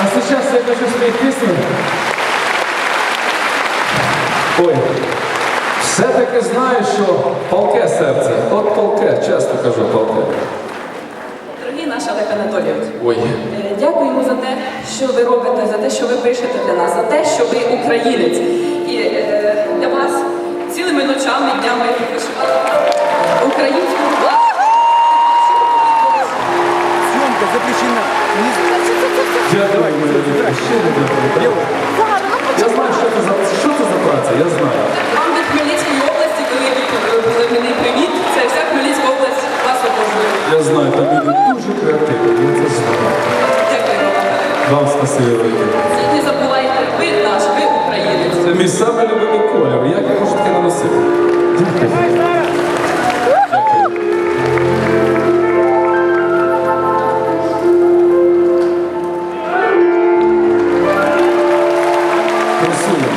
А сейчас я хочу спеть песню. Ой, все-таки знаю, що палке серце. От палке, часто кажу палке. Дорогий наш Олег Анатолійович, Ой. е, дякуємо за те, що ви робите, за те, що ви пишете для нас, за те, що ви українець. І е, для вас цілими ночами, днями ще. Я знаю, що це за що це за праця, я знаю. Вам від Хмельницької області великий великий привіт. Це вся Хмельницька область вас обожнює. Я знаю, там люди дуже креативні, я це знаю. Дякуємо вам. Вам спасибі велике. Не забувайте, ви наш, ви українець. Це мій самий любимий колір. Як я можу таке наносити? Дякую. Lucinha.